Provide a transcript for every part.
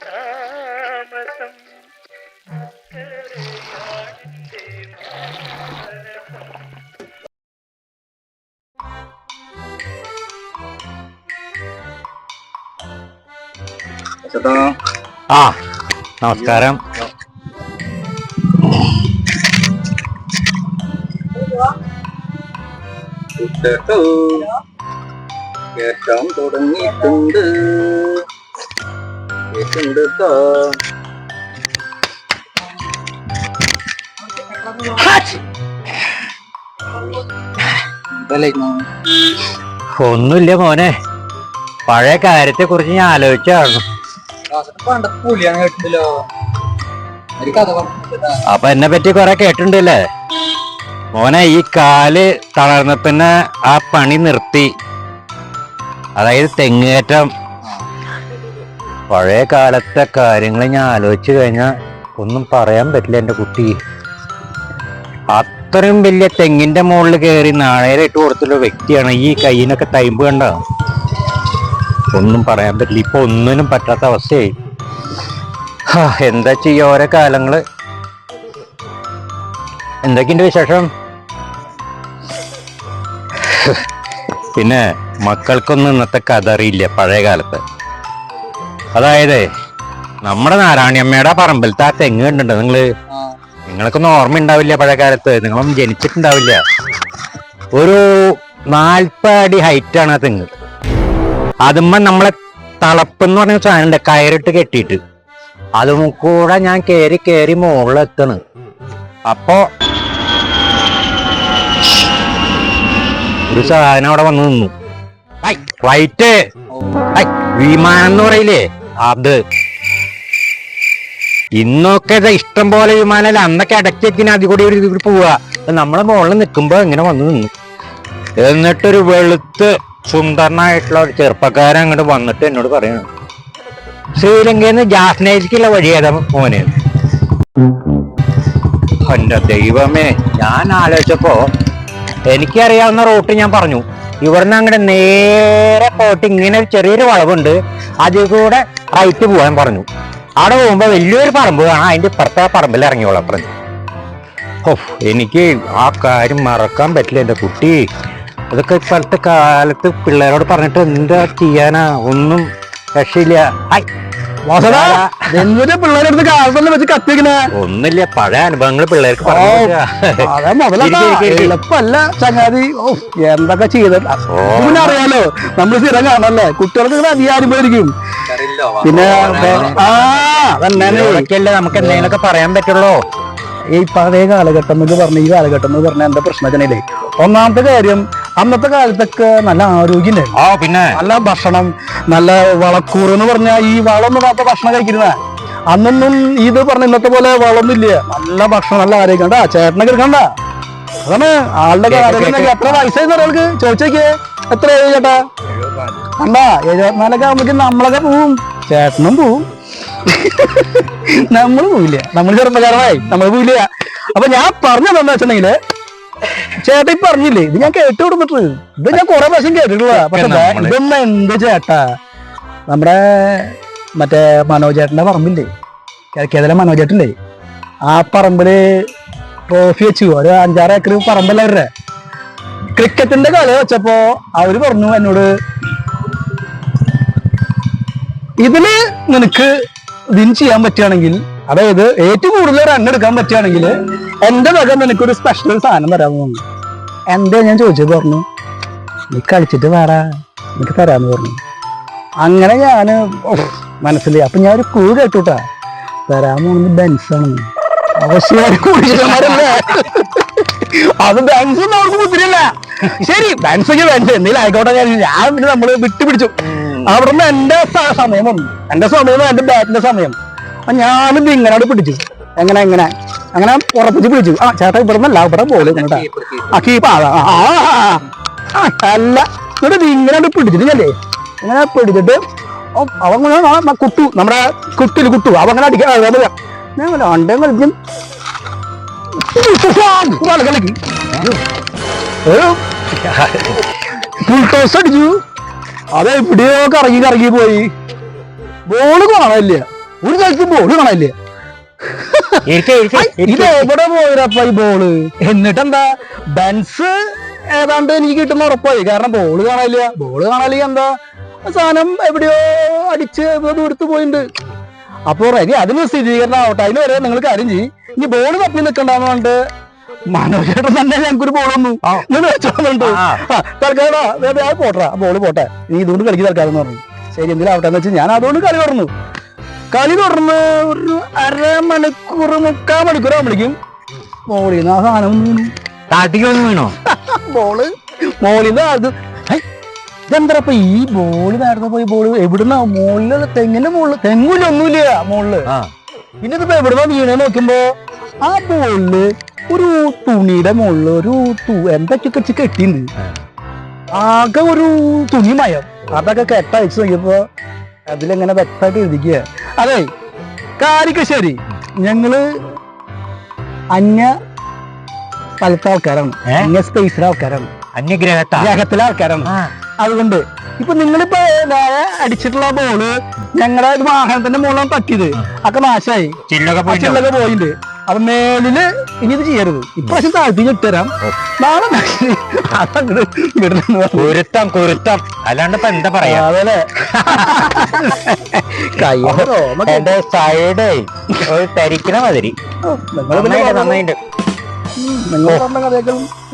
താമസം. ആ നമസ്കാരം. കേട്ടോ കേട്ടാൻ തുടങ്ങിയിട്ടുണ്ട്. ഒന്നുമില്ല മോനെ. പഴയ കാര്യത്തെ കുറിച്ച് ഞാൻ ആലോചിച്ചായിരുന്നു. അപ്പൊ എന്നെ പറ്റി കൊറേ കേട്ടിട്ടുണ്ടല്ലേ? മോനെ ഈ കാൽ തളർന്ന പിന്നെ ആ പണി നിർത്തി. അതായത് തെങ്ങേറ്റം പഴയ കാലത്തെ കാര്യങ്ങൾ ഞാൻ ആലോചിച്ചു കഴിഞ്ഞാൽ ഒന്നും പറയാൻ പറ്റില്ല എന്റെ കുട്ടി. അത്രയും വലിയ തെങ്ങിന്റെ മുകളിൽ കയറി നാണയിലിട്ട് കൊടുത്തുള്ള വ്യക്തിയാണ് ഈ കയ്യിനൊക്കെ തൈമ്പ് കണ്ട? ഒന്നും പറയാൻ പറ്റില്ല. ഇപ്പൊ ഒന്നിനും പറ്റാത്ത അവസ്ഥയായി. എന്താ ചെയ്യ ഓരോ കാലങ്ങൾ? എന്തൊക്കെയുണ്ട് വിശേഷം? പിന്നെ മക്കൾക്കൊന്നും ഇന്നത്തെ കഥ അറിയില്ല പഴയ കാലത്ത്. അതായത് നമ്മുടെ നാരായണിയമ്മയുടെ പറമ്പിലത്തെ ആ തെങ്ങ് കണ്ടിട്ടുണ്ട്. നിങ്ങൾ നിങ്ങൾക്കൊന്നും ഓർമ്മ ഉണ്ടാവില്ല പഴയ കാലത്ത് നിങ്ങളൊന്നും ജനിച്ചിട്ടുണ്ടാവില്ല. ഒരു നാൽപ്പടി അടി ഹൈറ്റ് ആണ് ആ തെങ്ങ്. അതുമ്പോ നമ്മളെ തളപ്പെന്ന് പറഞ്ഞ സാധനം കയറിട്ട് കെട്ടിയിട്ട്. അതും കൂടെ ഞാൻ കേറി കേറി മുകളിലെത്തണ് അപ്പോ ഒരു സാധനം അവിടെ വന്ന് നിന്നു. ഫ്ലൈറ്റ് വിമാനം എന്ന് പറയില്ലേ? അത്. ഇന്നൊക്കെ ഇഷ്ടം പോലെ വിമാനമല്ല അന്നൊക്കെ ഇടയ്ക്ക് വെച്ചിന് അതിൽ കൂടി ഒരു പോവുക നമ്മളെ മുകളിൽ നിൽക്കുമ്പോ ഇങ്ങനെ വന്നു നിന്നു. എന്നിട്ടൊരു വെളുത്ത് സുന്ദരനായിട്ടുള്ള ഒരു ചെറുപ്പക്കാരൻ അങ്ങോട്ട് വന്നിട്ട് എന്നോട് പറയണം ശ്രീലങ്കയിൽ നിന്ന് ജാസ്നേജിക്കുള്ള വഴി ഏതാ മോനെ? എന്റെ ദൈവമേ ഞാൻ ആലോചിച്ചപ്പോ എനിക്കറിയാവുന്ന റൂട്ട് ഞാൻ പറഞ്ഞു. ഇവിടുന്ന് അങ്ങോട്ട് നേരെ പോയിട്ട് ഇങ്ങനെ ഒരു ചെറിയൊരു വളവുണ്ട്. അതിൽ കൂടെ റൈറ്റ് പോകാൻ പറഞ്ഞു. അവിടെ പോകുമ്പോൾ വലിയൊരു പറമ്പ് കാണാം. അതിന്റെ ഇപ്പുറത്തെ പറമ്പിൽ ഇറങ്ങിയോളാം പറഞ്ഞു ഓ എനിക്ക് ആ കാര്യം മറക്കാൻ പറ്റില്ല എന്റെ കുട്ടി. അതൊക്കെ ഇപ്പോഴത്തെ കാലത്ത് പിള്ളേരോട് പറഞ്ഞിട്ട് എന്താ ചെയ്യാനാ? ഒന്നും രക്ഷയില്ല. ഹായ്. എന്തിനാ പിള്ളേരെടുത്ത് കാലത്തന്നെ വെച്ച് കത്തിക്കണേ. ഒന്നുമില്ല പഴയ അനുഭവങ്ങൾ പിള്ളേർക്ക് പറഞ്ഞു ഓ. കൊടുക്കുക. അതെ മുതലാ ഇരിക്ക്, ഇരിക്ക്, ഇരിക്ക്. എളുപ്പല്ല ചങ്ങാതി. ഓ എന്തൊക്കെ ചെയ്ത പിന്നെ അറിയാലോ നമ്മൾ സ്ഥിരം കാണല്ലേ കുട്ടികൾക്ക് അധികം അനുഭവിക്കും പിന്നെ ആ അതന്നെ. നമുക്ക് എന്തെങ്കിലുമൊക്കെ പറയാൻ പറ്റുള്ളൂ? ഈ പഴയ കാലഘട്ടം എന്ന് പറഞ്ഞ ഈ കാലഘട്ടം എന്ന് പറഞ്ഞ എന്താ പ്രശ്നത്തിനല്ലേ ഒന്നാമത്തെ കാര്യം അന്നത്തെ കാലത്തൊക്കെ നല്ല ആരോഗ്യം ആ പിന്നെ? നല്ല ഭക്ഷണം നല്ല വളക്കൂറ് എന്ന് പറഞ്ഞാൽ ഈ വളമൊന്നും ഇടാത്ത ഭക്ഷണം കഴിക്കുന്ന അന്നൊന്നും ഇത് പറഞ്ഞ ഇന്നത്തെ പോലെ വളമൊന്നുമില്ല നല്ല ഭക്ഷണം നല്ല ആരോഗ്യം. കണ്ടാ ചേട്ടനൊക്കെ എടുക്കണ്ട. അതാണ് ആളുടെ ആരോഗ്യം. എത്ര വയസ്സായി ഒരാൾക്ക് ചോദിച്ചേക്ക് എത്ര ചേട്ടാ? കണ്ടാ എഴുപത്തിനാലൊക്കെ ആകുമ്പോഴേക്കും നമ്മളൊക്കെ പോവും. ചേട്ടനും പോവും. നമ്മൾ പോവില്ല. നമ്മൾ ചെറുപ്പക്കാരനായി നമ്മൾ പോവില്ല. അപ്പൊ ഞാൻ പറഞ്ഞതെന്താ വെച്ചിട്ടുണ്ടെങ്കിൽ ചേട്ടാ ഈ പറഞ്ഞില്ലേ? ഇത് ഞാൻ കേട്ടു കൊടുത്തിട്ട് ഇത് ഞാൻ കുറെ പ്രാവശ്യം കേട്ടിട്ടുള്ള പക്ഷെ ഇതൊന്നും എന്ത് ചേട്ടാ? നമ്മുടെ മറ്റേ മനോജേട്ടന്റെ പറമ്പില്ലേ? കിഴക്കേതല മനോജേട്ടല്ലേ ആ പറമ്പിൽ ട്രോഫി വെച്ചു. ഒരു അഞ്ചാറ് ഏക്കർ പറമ്പല്ല അവരുടെ. ക്രിക്കറ്റിന്റെ കളി വെച്ചപ്പോ അവർ പറഞ്ഞു എന്നോട് ഇതിൽ നിനക്ക് വിൻ ചെയ്യാൻ പറ്റുകയാണെങ്കിൽ അതായത് ഏറ്റവും കൂടുതൽ റൺ എടുക്കാൻ പറ്റുകയാണെങ്കിൽ എന്റെ വക നിനക്കൊരു സ്പെഷ്യൽ സാധനം തരാമെന്ന് പറഞ്ഞു എന്താ ഞാൻ ചോദിച്ചു പറഞ്ഞു? നീ കളിച്ചിട്ട് വേടാ എനിക്ക് തരാന്ന് പറഞ്ഞു. അങ്ങനെ ഞാൻ മനസ്സിലായി. അപ്പം ഞാൻ ഒരു കൂ കേട്ടുട്ടാ. തരാൻ പോകുന്നത് ബെൻസാണ്. അത് ബെൻസ് അവർക്ക് മുദ്രയില്ല ശരി ബെൻസൊക്കെ ബെൻസ് എന്തെങ്കിലും ആയിക്കോട്ടെ ഞാൻ ഞാൻ പിന്നെ നമ്മൾ വിട്ടുപിടിച്ചു. അവിടുന്ന് എന്റെ സമയം വന്നു. എന്റെ സമയം എന്റെ ബാറ്റിന്റെ സമയം. അപ്പൊ ഞാനിത് ഇങ്ങനെ പിടിച്ചു. എങ്ങനെ എങ്ങനെ? അങ്ങനെ ഉറപ്പിച്ച് പിടിച്ചു ആ ചേട്ടാ ഇവിടെ നിന്നല്ല ഇവിടെ പോലെ കേട്ടാ ആ കീപ്പ അല്ല. എന്നിട്ട് ഇങ്ങനെ പിടിച്ചിട്ട് ഇങ്ങനെ ആ, ആ കുട്ടു. നമ്മുടെ കുട്ടിൽ കുട്ടു. അവങ്ങനെ അടിക്കാൻ ഞാൻ രണ്ടേ കളിക്കും കളിക്ക്. ഒരു ഫുൾ ടോസ് അടിച്ചു. അതെ എവിടെയോ കറങ്ങി കറങ്ങി പോയി. ബോൾ കാണാനില്ല. ഒരു സ്ഥലത്ത് ബോൾ ഇരിക്കെ, ഇത്. എവിടെ പോയിരപ്പ ഈ ബോൾ എന്നിട്ടെന്താ? ബെൻസ് ഏതാണ്ട് എനിക്ക് കിട്ടുന്ന ഉറപ്പായി. കാരണം ബോൾ കാണാനില്ല. ബോൾ കാണാനില്ല എന്താ? സാധനം എവിടെയോ അടിച്ച് ദൂരത്ത് പോയിട്ടുണ്ട് അപ്പൊ ഇനി അതിന് സ്ഥിരീകരണം ആവട്ടെ. അതിന് വരെ നിങ്ങൾ കാര്യം ചെയ്യും. ഇനി ബോൾ തപ്പി നിൽക്കണ്ടെന്ന് പറഞ്ഞിട്ട് മനോജേട്ടൻ തന്നെ ഞങ്ങൾക്കൊരു ബോൾ വന്നു. നിങ്ങൾ വെച്ചോന്നുണ്ട്. തൽക്കാലം പോട്ടെ. ബോൾ പോട്ടെ. നീ ഇതുകൊണ്ട് കളിക്ക് തൽക്കാലം എന്ന് പറഞ്ഞു. ശരി എന്തിനാവട്ടെ എന്ന് വെച്ചാൽ ഞാൻ അതുകൊണ്ട് കളി തുടർന്നു. കളി തുടർന്ന് ഒരു അരമണിക്കൂർ മുക്കാൽ മണിക്കൂർ ആകുമ്പോഴേക്കും മോളിൽ നിന്ന് ആ സാധനം വീണു. താട്ടിക്കൊന്നും വീണോ? ബോൾ. മോളിൽ നിന്ന് അത് ഇതെന്തറപ്പ ഈ ബോൾ നേരത്തെ പോയി ബോൾ എവിടുന്ന? മോളിൽ തെങ്ങിന്റെ മുകളിൽ തെങ്ങില്ല ഒന്നുമില്ല മോളിൽ. ആ. പിന്നെ ഇതിപ്പോ എവിടുന്ന വീണേ നോക്കുമ്പോ ആ ബോളിൽ ഒരു തുണിയുടെ മുകളിൽ ഒരു എന്തൊക്കെ വെച്ച് കെട്ടിണ്ട് ആകെ ഒരു തുണി മയം അതൊക്കെ കെട്ടയച്ച് നോക്കിയപ്പോ അതിലെങ്ങനെ വ്യക്തമായിട്ട് എഴുതിക്കുക അതെ കാരിക്കശ്ശേരി ശരി ഞങ്ങൾ അന്യ സ്ഥലത്തെ ആൾക്കാരാണ്. അന്യ സ്പേസിലെ ആൾക്കാരാണ്. അന്യഗ്രഹത്തിലെ ഗ്രഹത്തിലെ ആൾക്കാരാണ്. അതുകൊണ്ട് ഇപ്പൊ നിങ്ങളിപ്പോ അടിച്ചിട്ടുള്ള ബോൾ ഞങ്ങളുടെ വാഹനത്തിന്റെ മുകളിലാണ് തട്ടിയത്. ഒക്കെ നാശമായി. ചില്ലൊക്കെ പോയിട്ടോ അച്ഛനൊക്കെ മേളിൽ ഇനി ഇത് ചെയ്യരുത്. ഇപ്രാവശ്യം താഴ്ത്തി ഇട്ടുതരാം നാളെ അതങ്ങട് വിടണമെന്ന് പറഞ്ഞു. കുരുത്തം കുരുത്തം. അല്ലാണ്ട് ഇപ്പൊ എന്താ പറയാ? അതല്ലേ. എന്റെ സൈഡ് ഒരു തരിക്കണ മാതിരി. നന്നായിട്ട് നിങ്ങൾ പറഞ്ഞ.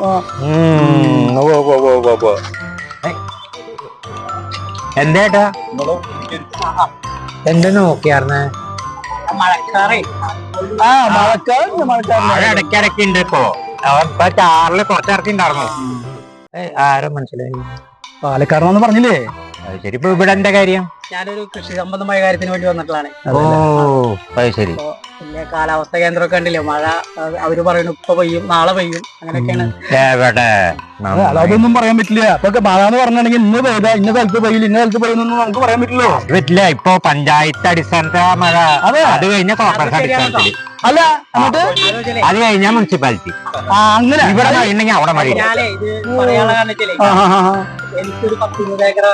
എന്തേട്ടാ എന്താ നോക്കിയാർന്ന്? മഴക്കാറേ. ആ മഴക്കാറുണ്ട് മഴ മഴക്കാരൻ ഇടയ്ക്കിടയ്ക്ക് ഉണ്ട് ഇപ്പോ. അവൻ ഇപ്പൊ ചാറിൽ കുറച്ചിറക്കി ഉണ്ടായിരുന്നു. ആരും മനസ്സിലായി പാലക്കാരനാന്ന് പറഞ്ഞില്ലേ? അത് ശരി. ഇപ്പൊ ഇവിടെ എന്താ കാര്യം? ഞാനൊരു കൃഷി സംബന്ധമായ കാര്യത്തിന് വേണ്ടി വന്നിട്ടുള്ളതാണ്. ഓ അത് ശരി. ഇപ്പൊ വലിയ കാലാവസ്ഥ കേന്ദ്രമൊക്കെ ഉണ്ടല്ലോ മഴ അത് അവർ പറയുന്നു ഇപ്പൊ പെയ്യും നാളെ പെയ്യും. അങ്ങനെയൊക്കെയാണ്. എവിടെ? അതെ, അതൊന്നും പറയാൻ പറ്റില്ല. അപ്പൊ മഴ എന്ന് പറഞ്ഞിട്ടുണ്ടെങ്കിൽ ഇന്ന് പെയ്ത ഇന്ന സ്ഥലത്ത് പെയ്യില്ല ഇന്ന സ്ഥലത്ത് പെയ്യുന്നൊന്നും നമുക്ക് പറയാൻ പറ്റില്ലോ പറ്റില്ല ഇപ്പൊ പഞ്ചായത്ത് അടിസ്ഥാനത്തെ മഴ. അതെ. അത് കഴിഞ്ഞ അത് ശരിയാണ് അടിസ്ഥാനത്തിൽ. അല്ല എന്നിട്ട്? അത് കഴിഞ്ഞ മുനിസിപ്പാലിറ്റി. ആ അങ്ങനെ. ഇവിടെ അവിടെ മഴ ഞാനേ ഇത് പറയാനുള്ള കാരണം വെച്ചാലേ ആ, ആ, ആ, ആ. എനിക്കൊരു പത്ത് ഇരുപത് ഏക്കർ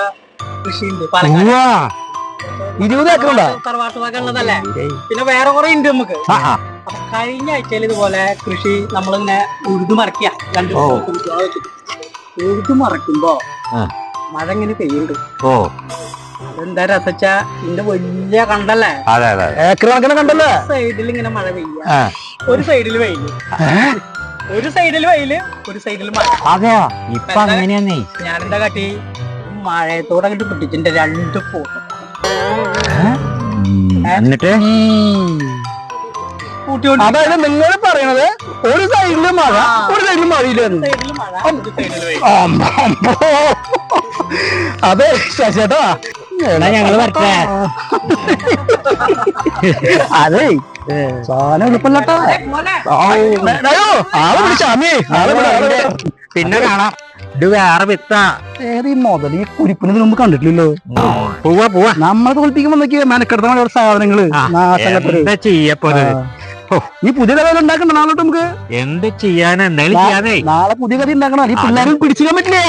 കൃഷിയുണ്ട്. പാലക്കാട്. ഇരുപത് ഏക്കർ ഉണ്ടോ? തറവാട്ട് വക പിന്നെ വേറെ കുറെ ഉണ്ട് നമുക്ക്. കഴിഞ്ഞ ആഴ്ചയിൽ ഇതുപോലെ കൃഷി നമ്മളിങ്ങനെ ഉഴുതു മറക്കുക. രണ്ടു. ഉഴുതു മറക്കുമ്പോ മഴ ഇങ്ങനെ പെയ്യുണ്ട് ഓ. അതെന്താ രസച്ച? ഇതിന്റെ വലിയ കണ്ടല്ലേ? അതെ അതെ അതെ. ഏക്കർ കണക്കിന് കണ്ടല്ലേ? സൈഡിൽ ഇങ്ങനെ മഴ പെയ്യ ഒരു സൈഡിൽ വെയിൽ. ഒരു സൈഡിൽ വെയിൽ ഒരു സൈഡിൽ മഴ. അതെയാ? ഇപ്പൊ അങ്ങനെയാന്നേ. ഞാനെന്താ കാട്ടി? മഴയത്തോടെ അങ്ങോട്ട് പിടിച്ചിട്ടുണ്ട് രണ്ട് ഫോട്ടോ എന്നിട്ട്? അതായത് നിങ്ങൾ പറയണത് ഒരു സൈഡിൽ മഴ ഒരു സൈഡിൽ മഴയില്ലായിരുന്നു. സൈഡിൽ മഴ ഒരു സൈഡിൽ വെയിൽ. അമ്പോ, അമ്പോ. അതെ ശശേട്ടാ. ഞങ്ങൾ വരട്ടെ. അതെ. സാധനം എളുപ്പമല്ലട്ടാ ആളെ വിളിച്ച ആളെ വിളി, പിന്നെ കാണാം. ഇത് വേറെ വിത്താ. ഏത് ഈ മുതൽ ഈ കുരിപ്പിന് മുമ്പ് കണ്ടിട്ടില്ലല്ലോ? പോവാ പോവാ. നമ്മളെ തോൽപ്പിക്കുമ്പോ നോക്കിയ മെനക്കെടുത്ത ഓരോ സാധനങ്ങൾ. എന്താ ചെയ്യപ്പോ ഈ പുതിയ കഥ ഉണ്ടാക്കണ്ട നാളെ നമുക്ക്? എന്ത് ചെയ്യാനാ? എന്തെങ്കിലും ചെയ്യാനേ നാളെ പുതിയ കഥ ഉണ്ടാക്കണം. ഈ പിള്ളേരും പിടിച്ചിക്കാൻ പറ്റില്ല.